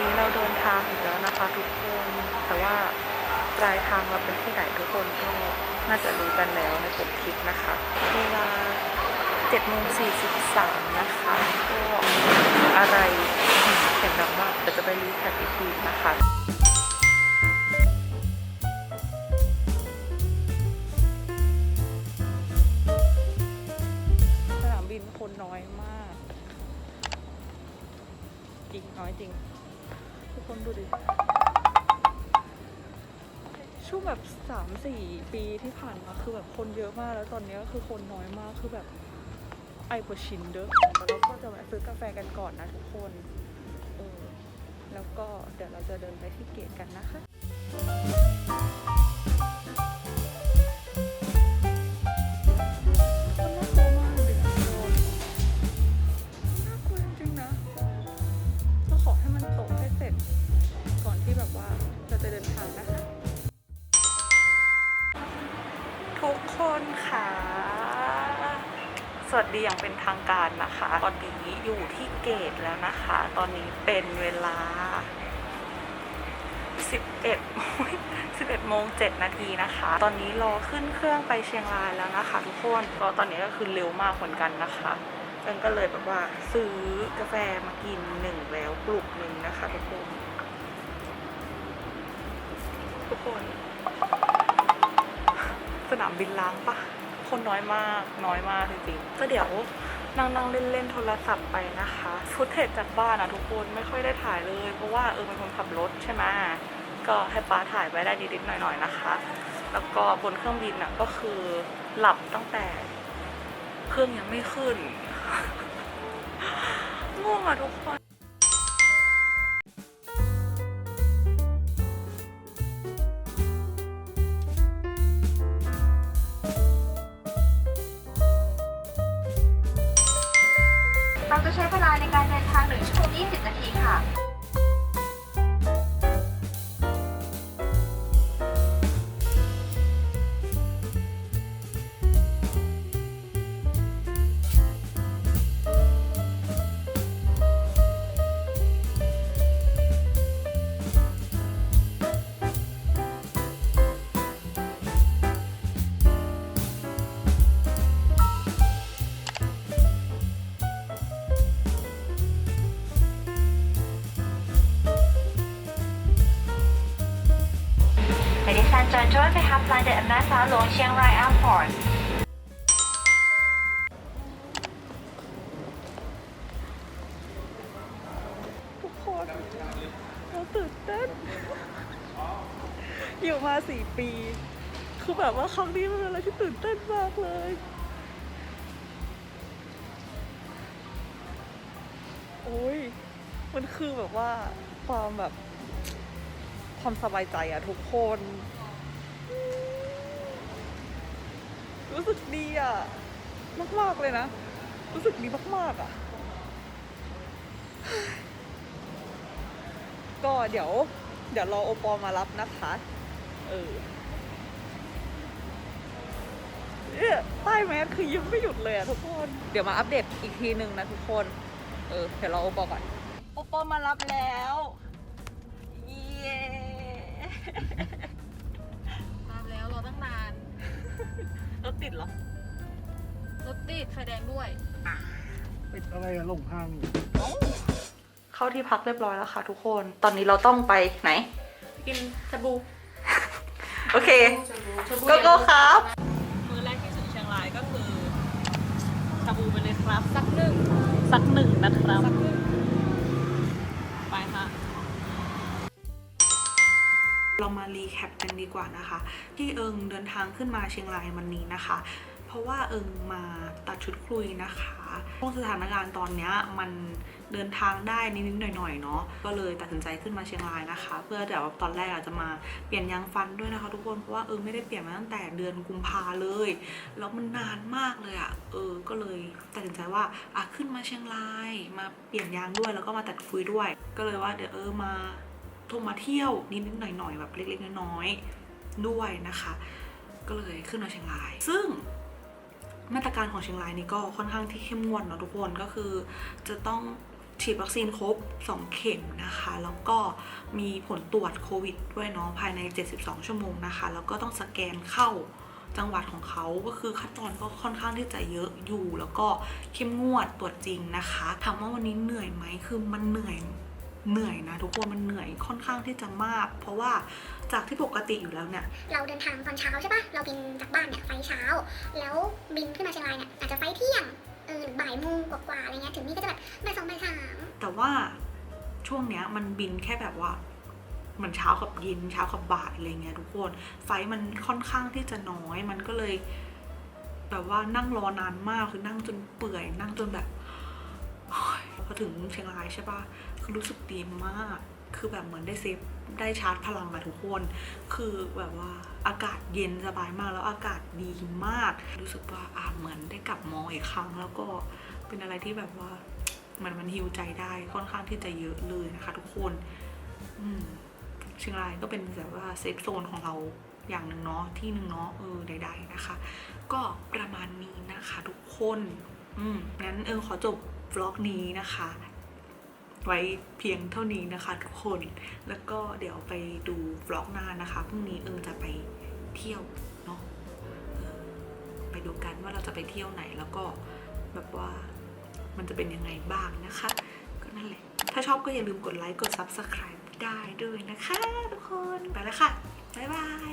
นี้เราเดินทางอีกแล้วนะคะทุกคน แต่ว่าปลายทางเราเป็นที่ไหนทุกคนก็น่าจะรู้กันแล้วในผมคลิปนะคะเวลา7โมง43 นะคะ ก็อะไรเสียงดังมากเดี๋ยวจะไปรีแคปอีกทีนะคะ คนดูดิ ช่วงแบบสามสี่ปีที่ผ่านมาคือแบบคนเยอะมากแล้วตอนนี้ก็คือคนน้อยมากคือแบบไอพอชินเด้อแล้วเราก็จะมาซื้อกาแฟกันก่อนนะทุกคนเออแล้วก็เดี๋ยวเราจะเดินไปที่เกตกันนะคะ วัสดีอย่างเป็นทางการนะคะ ตอนนี้อยู่ที่เกตแล้วนะคะ ตอนนี้เป็นเวลา 11โมง11โมง7นาทีนะคะ ตอนนี้รอขึ้นเครื่องไปเชียงรายแล้วนะคะ ทุกคนก็ตอนนี้ก็คือเร็วมากเหมือนกันนะคะเอิงก็เลยแบบว่าซื้อกาแฟมากินหนึ่งแล้วกลุ่มหนึ่งนะคะทุกคนทุกคน สนามบินล้างปะ คนน้อยมากน้อยมากจริงๆก็เดี๋ยวนั่งนั่งเล่นเล่นโทรศัพท์ไปนะคะฟุตเทจจากบ้านอะทุกคนไม่ค่อยได้ถ่ายเลย เพราะว่าเออเป็นคนขับรถใช่ไหมก็ให้ป้าถ่ายไว้ได้นิดๆหน่อยๆนะคะ แล้วก็บนเครื่องบินอะก็คือหลับตั้งแต่ เครื่องยังไม่ขึ้นง่วงอะทุกคน ใช้เวลาในการเดินทาง1ชั่วโมง20 นาทีค่ะ Ladies and gentlemen, we have landed at Masa Long Chiang Rai Airport. ทุกคนเราตื่นเต้น อยู่มาสี่ปี คือแบบว่าครั้งนี้มันเป็นอะไรที่ตื่นเต้นมากเลย โอ้ย มันคือแบบว่าความแบบความสบายใจอะทุกคน รู้สึกดีอะมากๆเลยนะ รู้สึกดีมากๆอะก็เดี๋ยว เดี๋ยวรอโอปอลมารับนะคะ เออใต้แมสคือยิ้มไม่หยุดเลยอะทุกคน เดี๋ยวมาอัปเดตอีกทีหนึ่งนะทุกคน เออ เดี๋ยวรอโอปอลก่อน โอปอลมารับแล้ว ติดเหรอ รถติดไฟแดงด้วยติดอะไรอะหลงทางอยู่เข้าที่พักเรียบร้อยแล้วค่ะทุกคน ตอนนี้เราต้องไปไหน กินชาบูโอเคชาบูโกโก้ครับ มือแรกที่ถึงเชียงรายก็คือชาบูไปเลยครับ สักหนึ่งสักหนึ่งนะครับ สักหนึ่ง เรามารีแคปกันดีกว่านะคะ ที่เอิงเดินทางขึ้นมาเชียงรายวันนี้นะคะ เพราะว่าเอิงมาตัดชุดคุยนะคะช่วงสถานการณ์ตอนนี้มันเดินทางได้นิดๆหน่อยๆเนาะก็เลยตัดสินใจขึ้นมาเชียงรายนะคะ เพื่อเดี๋ยวตอนแรกอาจจะมาเปลี่ยนยางฟันด้วยนะคะ ทุกคนเพราะว่าเอิงไม่ได้เปลี่ยนมาตั้งแต่เดือนกุมภาเลย แล้วมันนานมากเลยอะ่ะเออก็เลยตัดสินใจว่าอะขึ้นมาเชียงราย มาเปลี่ยนยางด้วยแล้วก็มาตัดคุยด้วย ก็เลยว่าเดี๋ยวเออมา ทรมาเที่ยวนิดๆหน่อยๆแบบเล็กๆน้อยๆด้วยนะคะ ก็เลยขึ้นมาเชียงราย ซึ่งมาตรการของเชียงรายนี่ก็ค่อนข้างที่เข้มงวดเนาะทุกคนก็คือจะต้องฉีดวัคซีนครบ 2 เข็มนะคะ แล้วก็มีผลตรวจโควิดด้วยเนาะภายใน 72 ชั่วโมงนะคะ แล้วก็ต้องสแกนเข้าจังหวัดของเขาก็คือขั้นตอนก็ค่อนข้างที่จะเยอะอยู่ แล้วก็เข้มงวดตรวจจริงนะคะถามว่าวันนี้เหนื่อยไหมคือมันเหนื่อย เหนื่อยนะทุกคนมันเหนื่อยค่อนข้างที่จะมาก เพราะว่าจากที่ปกติอยู่แล้วเนี่ยเราเดินทางตอนเช้าใช่ปะเราบินจากบ้านเนี่ยไฟล์เช้า แล้วบินขึ้นมาเชียงรายเนี่ยอาจจะไฟล์เที่ยงเออหรือบ่ายโมงกว่าๆอะไรเงี้ยถึงนี่ก็จะแบบบ่ายสองบ่ายสามแต่ว่าช่วงเนี้ยมันบินแค่แบบว่าเหมือนเช้ากับเย็นเช้ากับบ่ายอะไรเงี้ยทุกคนไฟล์มันค่อนข้างที่จะน้อยมันก็เลยแบบว่านั่งรอนานมากคือนั่งจนเปื่อยนั่งจนแบบโอ๊ยพอถึงเชียงรายใช่ปะ คือรู้สึกดีมาก คือแบบเหมือนได้เซฟได้ชาร์จพลังอะทุกคน คือแบบว่าอากาศเย็นสบายมากแล้วอากาศดีมาก รู้สึกว่าอ่าเหมือนได้กลับมองอีกครั้ง แล้วก็เป็นอะไรที่แบบว่ามันมันฮิวใจได้ค่อนข้างที่จะเยอะเลยนะคะทุกคน อืมเชียงรายก็เป็นแบบว่าเซฟโซนของเราอย่างหนึ่งเนาะที่หนึ่งเนาะเออใดๆนะคะ ก็ประมาณนี้นะคะทุกคน อืมงั้นเออขอจบวล็อกนี้นะคะ ไว้เพียงเท่านี้นะคะทุกคน แล้วก็เดี๋ยวไปดูวล็อกหน้านะคะพรุ่งนี้เอิงจะไปเที่ยวเนาะไปดูกันว่าเราจะไปเที่ยวไหนแล้วก็แบบว่ามันจะเป็นยังไงบ้างนะคะ ก็นั่นแหละ ถ้าชอบก็อย่าลืมกดไลค์กด Subscribe ได้ด้วยนะคะ ทุกคน ไปแล้วค่ะ บ๊ายบาย